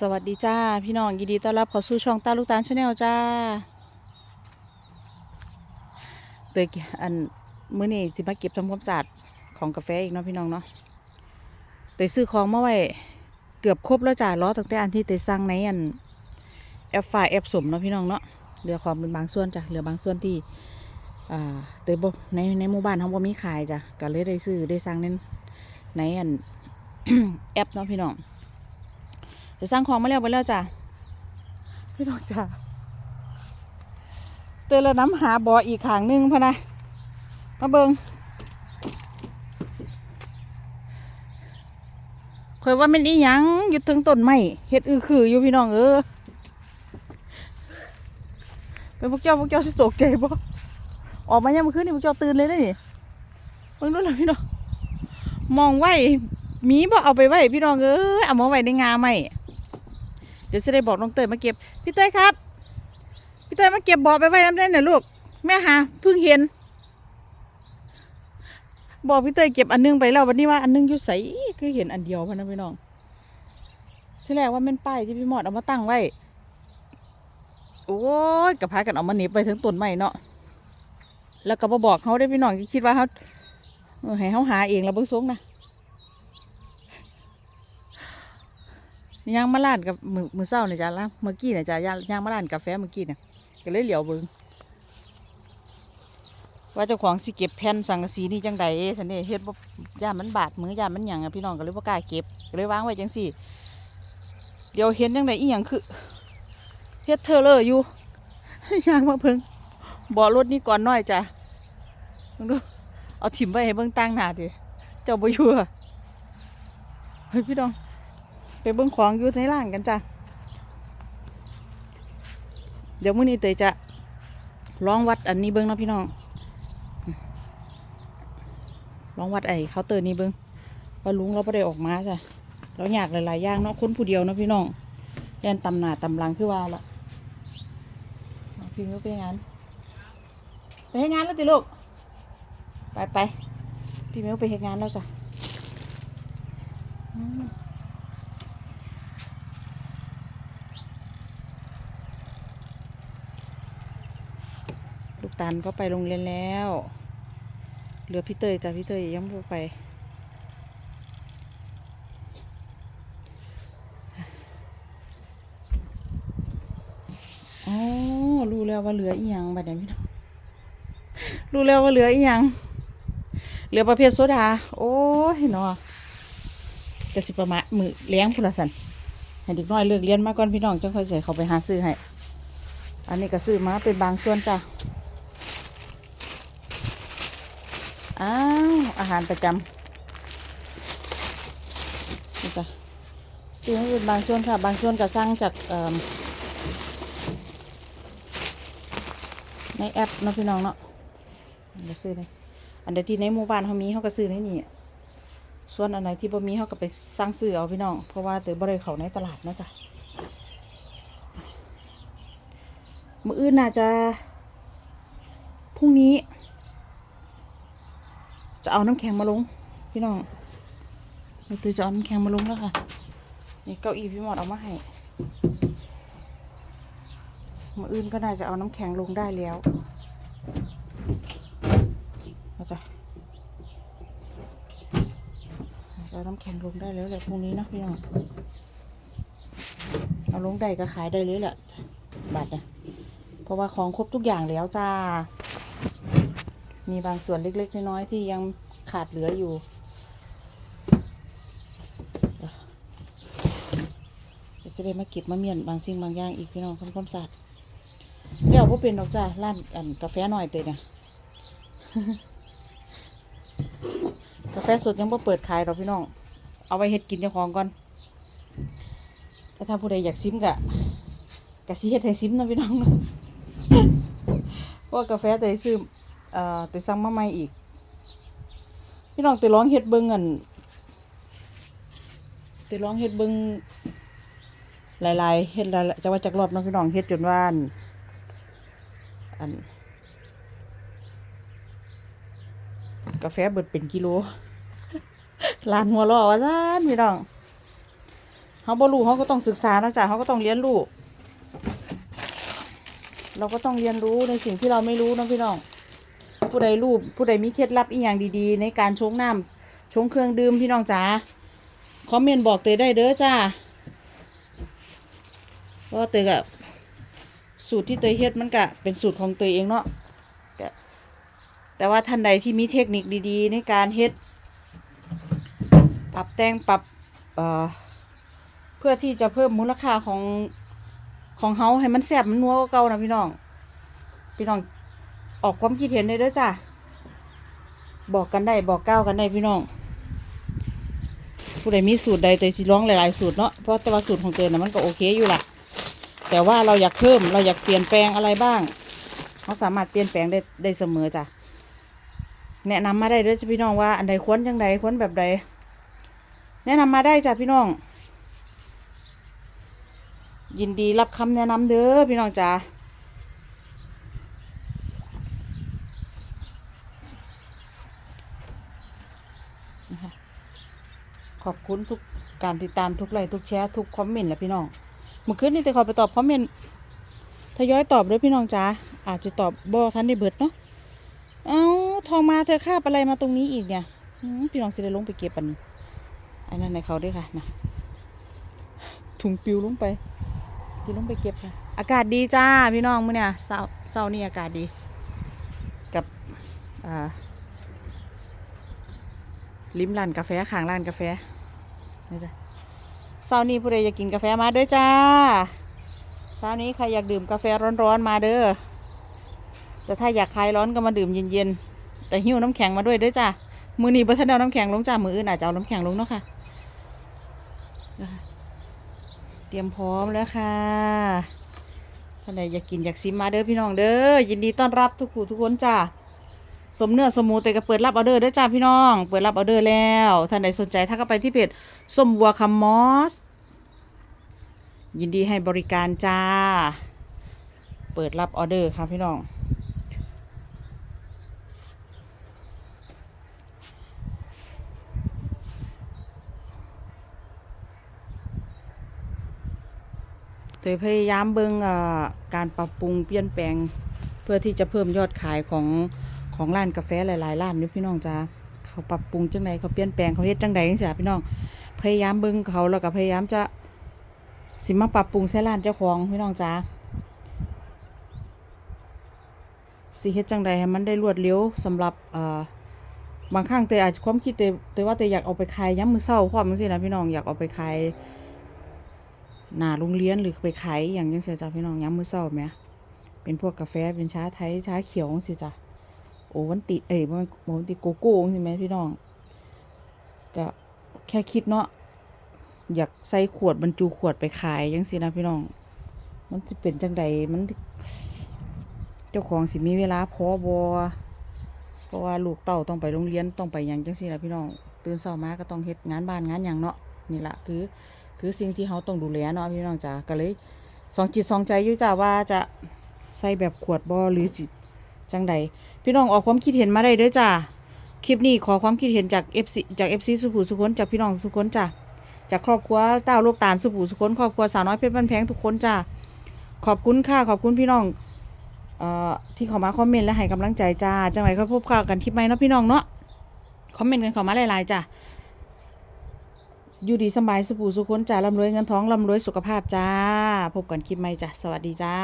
สวัสดีจ้า พี่น้องยินดีต้อนรับเข้าสู่ช่องตาลูกตาลชาแนลจ้าเตยอันมื้อนี้สิมาเก็บทำความสะอาดของกาแฟอีกเนาะพี่น้องเนาะเตยซื้อของมาไว้เกือบครบแล้วจ้ารอตั้งแต่อันที่เตยสั่งในอันแอปฝ่ายแอปสมเนาะพี่น้องเนาะเหลือของเป็นบางส่วนจ้ะเหลือบางส่วนที่อ่าเตยบ่ในในหมู่บ้านเขาบ่มีขายจ้ะก็เลยได้ซื้อได้สั่งในในอันแอปเนาะพี่น้อง ดี๋ยวสร้างของมาแล้วไปแล้วจ้ะพี่น้องจ้ะเตือนแล้วน้ำหาบ่ออีกขางหนึงพะนะมาเบิงคอยว่ามันอีหยังอยู่ถึงต้นไม้เฮ็ดอือคืออยู่พี่น้องเออเป็นพวกเจ้าพวกเจ้าสิตกใจบ่ออกมายังมื่อคืนนี่พวกเจ้าตื่นเลยนะนี่เบิ่งดูแล้วพี่น้องมองไว้มีบ่เอาไปไว้พี่น้องเอ้ยเอามาไว้ในงาไม้เดี๋ยวจะได้บอกน้องเตยมาเก็บ พี่เตยครับ พี่เตยมาเก็บบ่อไปไว้น้ำได้หน่อยลูก แม่หาเพิ่งเห็นบอกพี่เตยเก็บอันนึงไปแล้ววันนี้ว่าอันนึงอยู่ใสคือเห็นอันเดียวพะนะพี่น้องที่แรกว่าแม่นป้ายที่พี่หมอดเอามาตั้งไว้ โอ้ยกระพากันเอามาหนีบไปถึงต้นไม้เนาะแล้วก็บบอกเขาได้พี่น้องคิดว่าเขาให้เขาหาเองแล้วเบิ่งซงนะ ย่างมาร้านกับมือมือเศร้าเนี่ยจ้ะแล้วเมื่อกี้เนี่ยจ้ะย่างย่างมาร้านกาแฟเมื่อกี้เนี่ยก็เลยเหลียวเบิงว่าเจ้าของสิเก็บแผ่นสังกะสีนี่จังใดสันนี่เฮ็ดบ่ย่ามันบาดมือย่ามันหยังอะพี่น้องก็เลยบ่กล้าเก็บก็เลยวางไว้จังสี่ เดี๋ยวเห็นจังใดอีหยังคือเฮ็ดเธอเลยอยู่ยางมาเพิ่งบ่อรถนี่ก่อนหน้อยจ้ะเบิ่งดูเอาถิ่มไว้ให้เบิ่งตั้งหน้าดิเจ้าบ่อยู่เฮ้ยพี่น้อง ไปเบิ้งของอยู่ในร้านกันจ้ะ เดี๋ยวมื้อนี้เตยจะลองวัดอันนี้เบิ้งเนาะพี่น้องลองวัดไอ้เคาน์เตอร์นี้เบิ้งว่าลุงเราไ่ได้ออกมาจ้ะเราอยากหลายๆอย่างเนาะคนผู้เดียวเนาะพี่น้องเรียนตำหนาตำลังคือว่าละพี่มิวไปงานไปให้งานแล้วติลูกไปไปพี่เมิวไปให้งานแล้วจ้ะอืม ลูก ตาลก็ไปโรงเรียนแล้ว เหลือพี่เตยจ้ะพี่เตยยังไม่ไป อ๋อ รู้แล้วว่าเหลืออีหยังบัดนี้พี่น้องรู้แล้วว่าเหลืออีหยัง เหลือประเภทโซดา โอ้ยเนาะจะสิประมาณมือเลี้ยงพุละสันให้เด็กน้อยเลิกเรียนมาก่อนพี่น้องจังค่อยใส่เขาไปหาซื้อให้ อันนี้ก็ซื้อมาเป็นบางส่วนจ้ะ อ้าวอาหารประจำนี่จ้ะซื้อให้เป็นบางส่วนค่ะ บางส่วนก็สั่งจากในแอปเนาะพี่น้องเนาะเดี๋ยวซื้อเลยอันใดที่ในหมู่บ้านเขามีเขาก็ซื้อในนี่ส่วนอันไหนที่บ่มีเขาก็ไปสั่งซื้อเอาพี่น้อง เพราะว่าเตยบ่ได้เขาในตลาดนะจ๊ะมืออื่นน่าจะพรุ่งนี้ จะเอาน้ำแข็งมาลง พี่น้องเราตือจะเอาน้ำแข็งมาลงแล้วค่ะ นี่เก้าอี้พี่หมอดเอามาให้มืออื่นก็น่าจะเอาน้ำแข็งลงได้แล้วเราจะจะเอาน้ำแข็งลงได้แล้วแหละพรุ่งนี้นะพี่น้องเอาลงได้ก็ขายได้เลยแหละบาทเนี่ยเพราะว่าของครบทุกอย่างแล้วจ้า มีบางส่วนเล็ก ๆ น้อยๆที่ยังขาดเหลืออยู่เสียวจะได้มาเก็บมาเมียนบางสิ่งบางอย่างอีกพี่น้องทำความสะอาดเดี๋ยวพวเป็นดอกจ้าร้านอันกาแฟหน่อยเตยเนี่ยกาแฟสดยังบ่เปิดขายหรอกพี่น้อง เอาไว้เฮ็ดกินเจ้าของก่อนถ้าถ้าผู้ใดอยากซิมกะกะสิเฮ็ดให้ซิมนะพี่น้องเนาะเพราะว่ากาแฟเตยซื้อ เอ่อไปสั่งมาใหม่อีก พี่น้องไปร้องเฮ็ดเบิ่งอันไปร้องเฮ็ดเบิ่งหลายๆเฮ็ดหลายๆจะว่าจากรอบน้องพี่น้องเฮ็ดจนว่านอันกาแฟเบิดเป็นกิโลลานหัวล้อว่าซ่านพี่น้องเขาบ่รู้เขาก็ต้องศึกษานะจ๊ะเขาก็ต้องเรียนรู้ เราก็ต้องเรียนรู้ในสิ่งที่เราไม่รู้นะพี่น้อง ผู้ใดรู้ผู้ใดมีเคล็ดลับอีกอย่างดีๆ ในการชงน้ำชงเครื่องดื่มพี่น้องจ๋าคอมเมนต์บอกเตยได้เด้อจ้าเพราะเตยกับสูตรที่เตยเฮ็ดมันก็เป็นสูตรของเตยเองเนาะแต่แต่ว่าท่านใดที่มีเทคนิคดีๆ ในการเฮ็ด ปรับแต่งปรับเอ่อเพื่อที่จะเพิ่มมูลค่าของของเฮาให้มันแซ่บมันนัวกว่าเก่านะพี่น้อง พี่น้อง ออกความคิดเห็นได้ด้อจ้าบอกกันได้บอกก้าวกันได้พี่น้อง ผู้ใดมีสูตรใดแต่สิร้องหลายๆสูตรเนาะเพราะแต่ว่าสูตรของเตยนะมันก็โอเคอยู่ละแต่ว่าเราอยากเพิ่มเราอยากเปลี่ยนแปลงอะไรบ้างเราสามารถเปลี่ยนแปลงได้ได้เสมอจ้ะแนะนำมาได้ด้อจ้ะพี่น้องว่าอันใดควรจังใดควรแบบใด แนะนำมาได้จ้ะพี่น้อง ยินดีรับคำแนะนำเด้อพี่น้องจ้านะคะ ขอบคุณทุกการติดตามทุกไลค์ทุกแชร์ทุกคอมเมนต์แหละพี่น้องเมื่อคืนนี้แต่ขอไปตอบคอมเมนต์ทยอยตอบด้อพี่น้องจ้าอาจจะตอบบ่ทันได้เบิดเนาะเอ้าทองมาเธอคาบอะไรมาตรงนี้อีกเนี่ยพี่น้องสิได้ลงไปเก็บอันอันนั้นในเขาด้วยค่ะนะถุงปิวลงไปที่ลงไปเก็บค่ะ อากาศดีจ้าพี่น้องมื้อเนี่ยเศร้าเศร้านี่อากาศดี กับอ่า ลิ้มร้านกาแฟข้างร้านกาแฟนี่จ้ะเช้านี้ผู้ใดอยากกินกาแฟมาเด้อจ้าเช้านี้ใครอยากดื่มกาแฟร้อนๆมาเด้อแต่ถ้าอยากคลายร้อนก็มาดื่มเย็นๆแต่หิ้วน้ำแข็งมาด้วยเด้อจ้ามือนี้บ่ทันเอาน้ำแข็งลงจ้ามืออื่นอาจจะเอาน้ำแข็งลงเนาะค่ะนะเตรียมพร้อมแล้วค่ะท่านใดอยากกินอยากซิมมาเด้อพี่น้องเด้อยินดีต้อนรับทุกผู้ทุกคนจ้า สมเนื้อสมหมูแต่ก็เปิดรับออเดอร์เด้จ้าพี่น้อง เปิดรับออเดอร์แล้วท่านใดสนใจถ้าก็ไปที่เพจส้มวัวคำมอส ยินดีให้บริการจ้า เปิดรับออเดอร์ค่ะพี่น้องเตยพยายามเบิ่งการปรับปรุงเปลี่ยนแปลง เพื่อที่จะเพิ่มยอดขายของ ของร้านกาแฟหลายๆร้านนี่พี่น้องจ้าเขาปรับปรุงจังไดเขาเปลี่ยนแปลงเขาเฮ็ดจังไดจังซี่พี่น้อง พยายามเบิ่งเขาแล้วก็พยายามจะสิมาปรับปรุงใส่ร้านเจ้าของพี่น้องจ้าสิเฮ็ดจังไดให้มันได้รวดเร็วสำหรับเอ่อบางครั้งเตยอาจจะความคิดเตยเตยว่าเตยอยากเอาไปขายยามมื้อเช้าพร้อมจังซี่นะพี่น้องอยากเอาไปขายหน้าโรงเรียนหรือไปขายอย่างยังเสียจ้ะพี่น้องย้ำมือเศร้าไหมเป็นพวกกาแฟเป็นชาไทยชาเขียวสิจ้ะ โอวันติ เอ้ยมันโอวันติโกโก้ใช่ไหมพี่น้องก็แค่คิดเนาะอยากใส่ขวดบรรจุขวดไปขายยังสินะพี่น้อง มันจะเป็นจังใดมัน เจ้าของสิมีเวลาพอบอเพราะว่าลูกเต่าต้องไปโรงเรียนต้องไปยังจังสินะพี่น้อง ตื่นเช้ามาก็ต้องเฮ็ดงานบ้านงานหยังเนาะนี่แหละคือ คือสิ่งที่เขาต้องดูแลเนาะพี่น้องจ๋าก็เลยสองจิตสองใจอยู่จ้าว่าจะใส่แบบขวดบอหรือจิจังใด พี่น้องออกความคิดเห็นมาได้เด้อจ้าคลิปนี้ขอความคิดเห็นจาก FC จาก FC สุภูสุคนจากพี่น้องทุกคนจ้าจากครอบครัวเต้าลูกตาลสุภูสุคนครอบครัวสาวน้อยเพชรบ้านแพงทุกคนจ้าขอบคุณค่ะขอบคุณพี่น้องเอ่อที่เข้ามาคอมเมนต์และให้กำลังใจจ้าจังไรก็พบกันคลิปใหม่เนาะพี่น้องเนาะคอมเมนต์กันเข้ามาหลายๆจ้าอยู่ดีสบายสุขูสุขนจ้าร่ำรวยเงินทองร่ำรวยสุขภาพจ้า พบกันคลิปใหม่จ้าสวัสดีจ้า